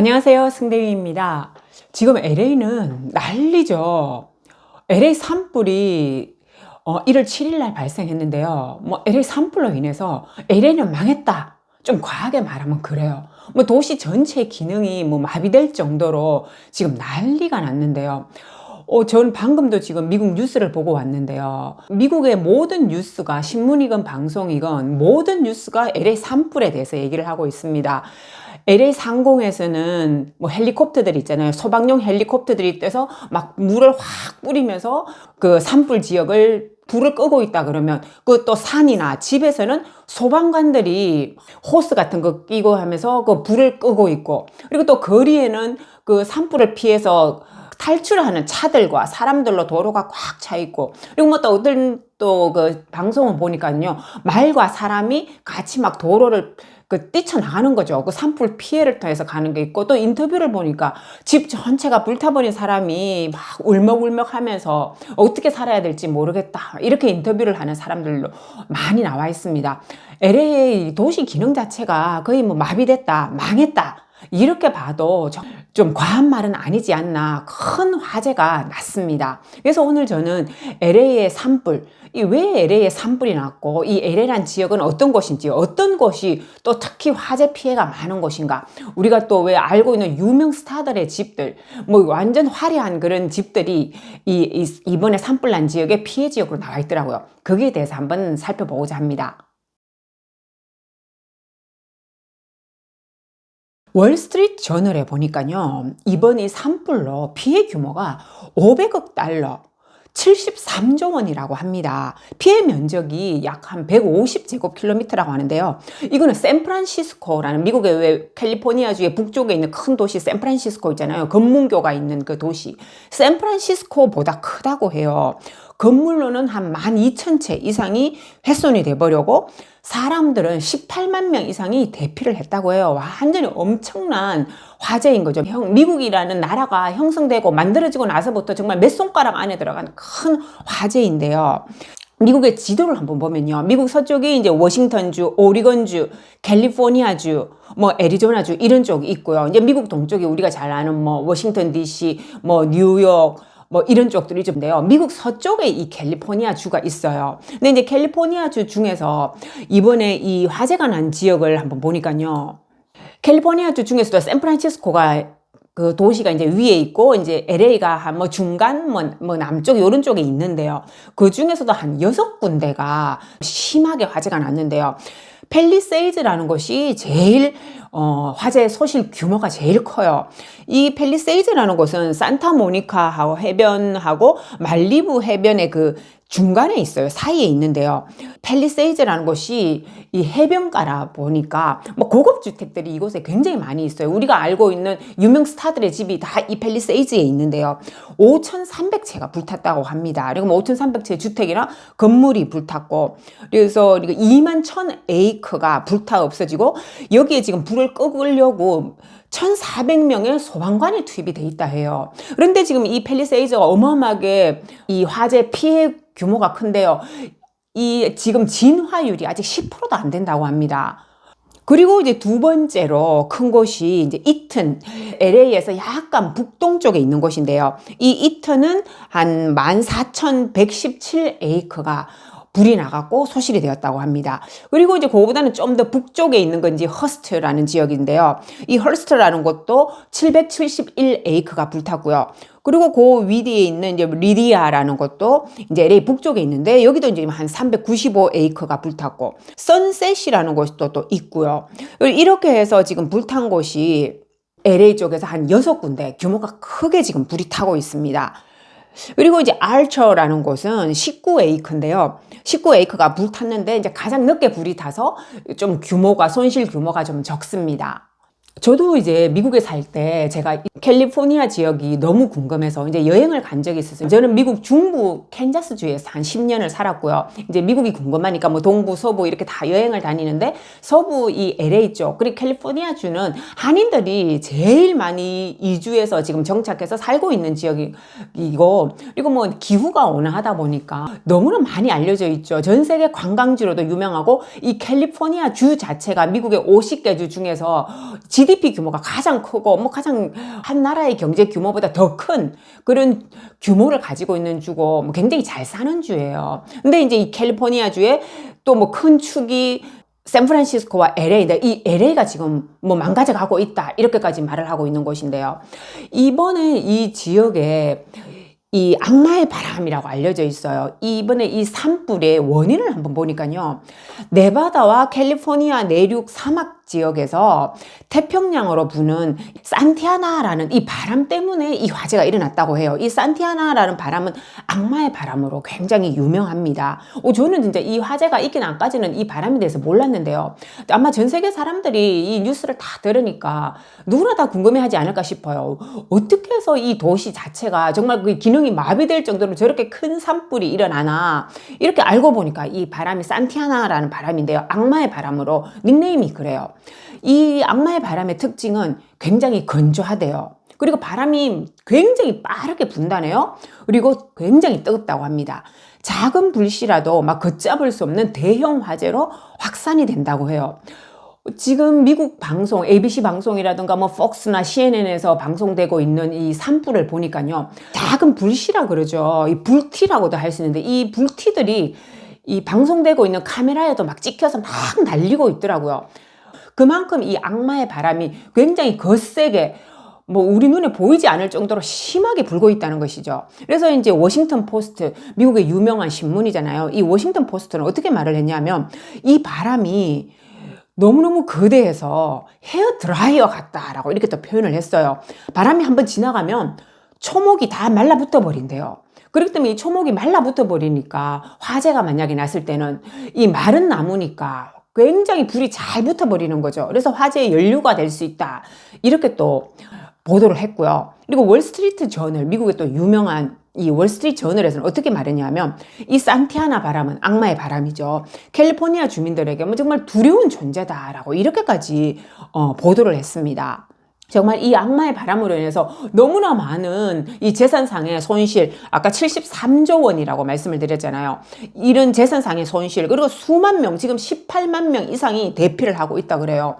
안녕하세요. 승대위입니다. 지금 LA는 난리죠. LA 산불이 어, 1월 7일 날 발생했는데요. 뭐 LA 산불로 인해서 LA는 망했다. 좀 과하게 말하면 그래요. 뭐 도시 전체 기능이 뭐 마비될 정도로 지금 난리가 났는데요. 어, 전 방금도 지금 미국 뉴스를 보고 왔는데요. 미국의 모든 뉴스가 신문이건 방송이건 모든 뉴스가 LA 산불에 대해서 얘기를 하고 있습니다. LA 상공에서는 뭐 헬리콥터들 있잖아요. 소방용 헬리콥터들이 떼서 막 물을 확 뿌리면서 그 산불 지역을 불을 끄고 있다 그러면 그 또 산이나 집에서는 소방관들이 호스 같은 거 끼고 하면서 그 불을 끄고 있고 그리고 또 거리에는 그 산불을 피해서 탈출하는 차들과 사람들로 도로가 꽉 차 있고 그리고 뭐 또 어떤 또 그 방송을 보니까요 말과 사람이 같이 막 도로를 그 뛰쳐나가는 거죠. 그 산불 피해를 통해서 가는 게 있고 또 인터뷰를 보니까 집 전체가 불타버린 사람이 막 울먹울먹 하면서 어떻게 살아야 될지 모르겠다. 이렇게 인터뷰를 하는 사람들로 많이 나와 있습니다. LA 도시 기능 자체가 거의 뭐 마비됐다, 망했다. 이렇게 봐도 좀 과한 말은 아니지 않나 큰 화제가 났습니다. 그래서 오늘 저는 LA의 산불, 이 왜 LA에 산불이 났고 이 LA란 지역은 어떤 곳인지 어떤 곳이 또 특히 화재 피해가 많은 곳인가 우리가 또 왜 알고 있는 유명 스타들의 집들 뭐 완전 화려한 그런 집들이 이, 이 이번에 산불 난 지역의 피해 지역으로 나와 있더라고요. 거기에 대해서 한번 살펴보고자 합니다. 월스트리트 저널에 보니까요, 이번 이 산불로 피해 규모가 500억 달러, 73조 원이라고 합니다. 피해 면적이 약 한 150제곱킬로미터라고 하는데요. 이거는 샌프란시스코라는 미국의 왜 캘리포니아주의 북쪽에 있는 큰 도시 샌프란시스코 있잖아요. 검문교가 있는 그 도시. 샌프란시스코보다 크다고 해요. 건물로는 한 12,000채 이상이 훼손이 돼버려고 사람들은 18만 명 이상이 대피를 했다고 해요. 완전히 엄청난 화제인 거죠. 형, 미국이라는 나라가 형성되고 만들어지고 나서부터 정말 몇 손가락 안에 들어간 큰 화제인데요. 미국의 지도를 한번 보면요. 미국 서쪽이 이제 워싱턴주, 오리건주, 캘리포니아주, 뭐 애리조나주 이런 쪽이 있고요. 이제 미국 동쪽이 우리가 잘 아는 뭐 워싱턴 DC, 뭐 뉴욕, 뭐 이런 쪽들이 좀인데요. 미국 서쪽에 이 캘리포니아 주가 있어요. 근데 이제 캘리포니아 주 중에서 이번에 이 화재가 난 지역을 한번 보니까요. 캘리포니아 주 중에서도 샌프란시스코가 그 도시가 이제 위에 있고 이제 LA가 한 뭐 중간 뭐, 뭐 남쪽 요런 쪽에 있는데요. 그 중에서도 한 여섯 군데가 심하게 화재가 났는데요. 펠리세이즈라는 곳이 제일 어, 화재 소실 규모가 제일 커요. 이 펠리세이즈라는 곳은 산타모니카하고 해변하고 말리부 해변의 그 중간에 있어요. 사이에 있는데요. 펠리세이즈라는 곳이 이 해변가라 보니까 뭐 고급 주택들이 이곳에 굉장히 많이 있어요. 우리가 알고 있는 유명 스타들의 집이 다이 펠리세이즈에 있는데요. 5,300채가 불탔다고 합니다. 그리고 뭐 5,300채 주택이나 건물이 불탔고 그래서 2만 1,000 에이크가 불타 없어지고 여기에 지금 불을 끄려고 1,400명의 소방관이 투입이 돼 있다 해요. 그런데 지금 이 펠리세이즈가 어마어마하게 이 화재 피해 규모가 큰데요. 이 지금 진화율이 아직 10%도 안 된다고 합니다. 그리고 이제 두 번째로 큰 곳이 이제 이튼, LA에서 약간 북동쪽에 있는 곳인데요. 이 이튼은 한 14,117에이크가 불이 나갔고 소실이 되었다고 합니다. 그리고 이제 그거보다는 좀 더 북쪽에 있는 건지 허스트라는 지역인데요. 이 허스트라는 곳도 771 에이크가 불탔고요. 그리고 그 위디에 있는 이제 리디아라는 곳도 이제 LA 북쪽에 있는데 여기도 이제 한 395에이크가 불탔고 선셋이라는 곳도 또 있고요. 이렇게 해서 지금 불탄 곳이 LA 쪽에서 한 6군데 규모가 크게 지금 불이 타고 있습니다. 그리고 이제 알처라는 곳은 19에이크인데요. 19에이크가 불탔는데 이제 가장 늦게 불이 타서 좀 규모가 손실 규모가 좀 적습니다. 저도 이제 미국에 살 때 제가 캘리포니아 지역이 너무 궁금해서 이제 여행을 간 적이 있었어요. 저는 미국 중부 캔자스 주에서 한 10년을 살았고요. 이제 미국이 궁금하니까 뭐 동부, 서부 이렇게 다 여행을 다니는데 서부 이 LA 쪽 그리고 캘리포니아 주는 한인들이 제일 많이 이주해서 지금 정착해서 살고 있는 지역이고 그리고 뭐 기후가 온화하다 보니까 너무나 많이 알려져 있죠. 전 세계 관광지로도 유명하고 이 캘리포니아 주 자체가 미국의 50개 주 중에서 GDP 규모가 가장 크고 뭐 가장 한 나라의 경제 규모보다 더 큰 그런 규모를 가지고 있는 주고 뭐 굉장히 잘 사는 주예요. 근데 이제 이 캘리포니아 주에 또 뭐 큰 축이 샌프란시스코와 LA인데 이 LA가 지금 뭐 망가져 가고 있다 이렇게까지 말을 하고 있는 곳인데요. 이번에 이 지역에 이 악마의 바람이라고 알려져 있어요. 이번에 이 산불의 원인을 한번 보니까요. 네바다와 캘리포니아 내륙 사막 지역에서 태평양으로 부는 산티아나라는 이 바람 때문에 이 화재가 일어났다고 해요. 이 산티아나라는 바람은 악마의 바람으로 굉장히 유명합니다. 어, 저는 진짜 이 화재가 있긴 안까지는 이 바람에 대해서 몰랐는데요. 아마 전 세계 사람들이 이 뉴스를 다 들으니까 누구나 다 궁금해하지 않을까 싶어요. 어떻게 해서 이 도시 자체가 정말 그 기능이 마비될 정도로 저렇게 큰 산불이 일어나나 이렇게 알고 보니까 이 바람이 산티아나라는 바람인데요. 악마의 바람으로 닉네임이 그래요. 이 악마의 바람의 특징은 굉장히 건조하대요. 그리고 바람이 굉장히 빠르게 분다네요. 그리고 굉장히 뜨겁다고 합니다. 작은 불씨라도 막 걷잡을 수 없는 대형 화재로 확산이 된다고 해요. 지금 미국 방송, ABC 방송이라든가 뭐 폭스나 CNN에서 방송되고 있는 이 산불을 보니까요. 작은 불씨라 그러죠. 이 불티라고도 할 수 있는데 이 불티들이 이 방송되고 있는 카메라에도 막 찍혀서 막 날리고 있더라고요. 그만큼 이 악마의 바람이 굉장히 거세게 뭐 우리 눈에 보이지 않을 정도로 심하게 불고 있다는 것이죠. 그래서 이제 워싱턴 포스트 미국의 유명한 신문이잖아요. 이 워싱턴 포스트는 어떻게 말을 했냐면 이 바람이 너무너무 거대해서 헤어 드라이어 같다라고 이렇게 또 표현을 했어요. 바람이 한번 지나가면 초목이 다 말라붙어 버린대요. 그렇기 때문에 이 초목이 말라붙어 버리니까 화재가 만약에 났을 때는 이 마른 나무니까 굉장히 불이 잘 붙어버리는 거죠. 그래서 화재의 연료가 될 수 있다. 이렇게 또 보도를 했고요. 그리고 월스트리트 저널, 미국의 또 유명한 이 월스트리트 저널에서는 어떻게 말했냐면 이 산티아나 바람은 악마의 바람이죠. 캘리포니아 주민들에게 뭐 정말 두려운 존재다라고 이렇게까지 어, 보도를 했습니다. 정말 이 악마의 바람으로 인해서 너무나 많은 이 재산상의 손실, 아까 73조 원이라고 말씀을 드렸잖아요. 이런 재산상의 손실, 그리고 수만 명, 지금 18만 명 이상이 대피를 하고 있다 그래요.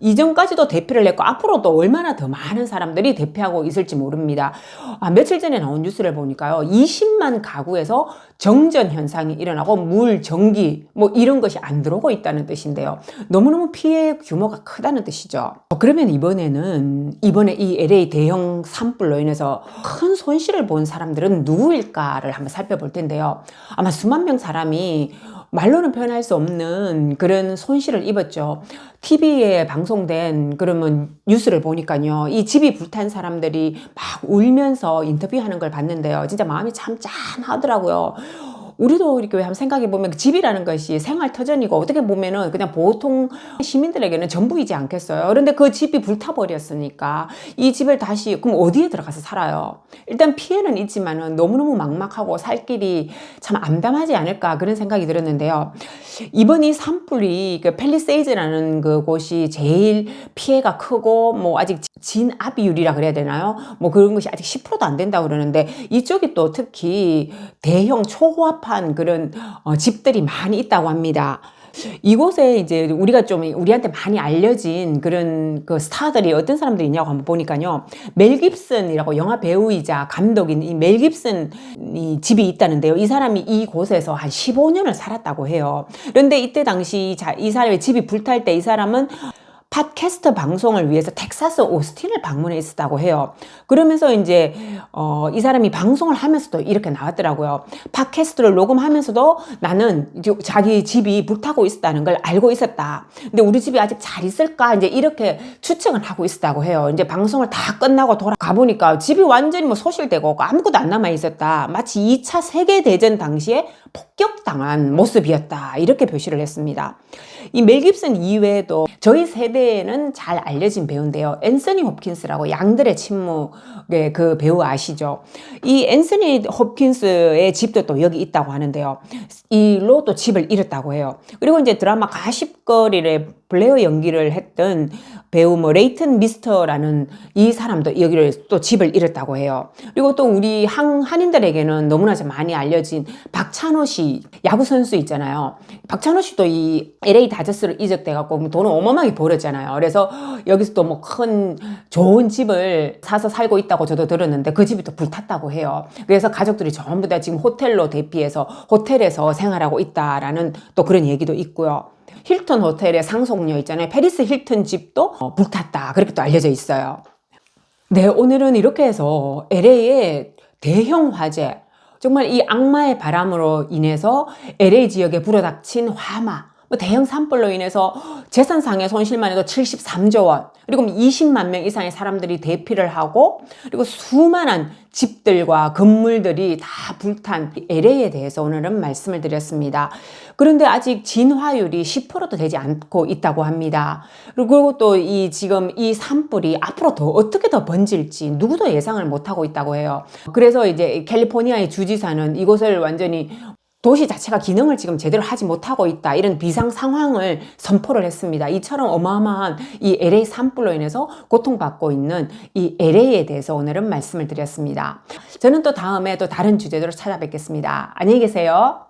이전까지도 대피를 했고 앞으로도 얼마나 더 많은 사람들이 대피하고 있을지 모릅니다. 아, 며칠 전에 나온 뉴스를 보니까요. 20만 가구에서 정전 현상이 일어나고 물, 전기 뭐 이런 것이 안 들어오고 있다는 뜻인데요. 너무너무 피해 규모가 크다는 뜻이죠. 어, 그러면 이번에는 이번에 이 LA 대형 산불로 인해서 큰 손실을 본 사람들은 누구일까를 한번 살펴볼 텐데요. 아마 수만 명 사람이 말로는 표현할 수 없는 그런 손실을 입었죠. TV에 방송된 그러면 뉴스를 보니까요. 이 집이 불탄 사람들이 막 울면서 인터뷰하는 걸 봤는데요. 진짜 마음이 참 짠하더라고요. 우리도 이렇게 한번 생각해 보면 그 집이라는 것이 생활 터전이고 어떻게 보면은 그냥 보통 시민들에게는 전부이지 않겠어요. 그런데 그 집이 불타버렸으니까 이 집을 다시 그럼 어디에 들어가서 살아요? 일단 피해는 있지만은 너무너무 막막하고 살 길이 참 암담하지 않을까 그런 생각이 들었는데요. 이번 이 산불이 그 펠리세이즈라는 그 곳이 제일 피해가 크고 뭐 아직 진압이율이라 그래야 되나요? 뭐 그런 것이 아직 10%도 안 된다고 그러는데 이쪽이 또 특히 대형 초호 합한 그런 어, 집들이 많이 있다고 합니다. 이곳에 이제 우리가 좀 우리한테 많이 알려진 그런 그 스타들이 어떤 사람들이 있냐고 한번 보니까요. 멜 깁슨이라고 영화 배우이자 감독인 이 멜 깁슨이 집이 있다는데요. 이 사람이 이곳에서 한 15년을 살았다고 해요. 그런데 이때 당시 자, 이 사람의 집이 불탈 때 이 사람은 팟캐스트 방송을 위해서 텍사스 오스틴을 방문해 있었다고 해요. 그러면서 이제 어, 이 사람이 방송을 하면서도 이렇게 나왔더라고요. 팟캐스트를 녹음하면서도 나는 자기 집이 불타고 있었다는 걸 알고 있었다. 근데 우리 집이 아직 잘 있을까? 이제 이렇게 추측을 하고 있었다고 해요. 이제 방송을 다 끝나고 돌아가 보니까 집이 완전히 뭐 소실되고 아무것도 안 남아 있었다. 마치 2차 세계 대전 당시에 폭격당한 모습이었다. 이렇게 표시를 했습니다. 이 멜 깁슨 이외에도 저희 세대 에는 잘 알려진 배우인데요. 앤서니 홉킨스라고 양들의 침묵의 그 배우 아시죠? 이 앤서니 홉킨스의 집도 또 여기 있다고 하는데요. 이로 또 집을 잃었다고 해요. 그리고 이제 드라마 가십거리를 블레어 연기를 했던 배우 뭐 레이튼 미스터라는 이 사람도 여기를 또 집을 잃었다고 해요. 그리고 또 우리 한, 한인들에게는 너무나 좀 많이 알려진 박찬호 씨 야구 선수 있잖아요. 박찬호 씨도 이 LA 다저스로 이적돼 갖고 돈을 어마어마하게 벌었잖아요. 그래서 여기서 또 뭐 큰 좋은 집을 사서 살고 있다고 저도 들었는데 그 집이 또 불탔다고 해요. 그래서 가족들이 전부 다 지금 호텔로 대피해서 호텔에서 생활하고 있다라는 또 그런 얘기도 있고요. 힐튼 호텔의 상속녀 있잖아요. 페리스 힐튼 집도 어, 불탔다. 그렇게 또 알려져 있어요. 네, 오늘은 이렇게 해서 LA의 대형 화재, 정말 이 악마의 바람으로 인해서 LA 지역에 불어닥친 화마, 뭐 대형 산불로 인해서 재산상의 손실만 해도 73조 원, 그리고 20만 명 이상의 사람들이 대피를 하고, 그리고 수많은 집들과 건물들이 다 불탄 LA에 대해서 오늘은 말씀을 드렸습니다. 그런데 아직 진화율이 10%도 되지 않고 있다고 합니다. 그리고 또 이 지금 이 산불이 앞으로 더 어떻게 더 번질지 누구도 예상을 못하고 있다고 해요. 그래서 이제 캘리포니아의 주지사는 이곳을 완전히 도시 자체가 기능을 지금 제대로 하지 못하고 있다. 이런 비상 상황을 선포를 했습니다. 이처럼 어마어마한 이 LA 산불로 인해서 고통받고 있는 이 LA에 대해서 오늘은 말씀을 드렸습니다. 저는 또 다음에 또 다른 주제로 찾아뵙겠습니다. 안녕히 계세요.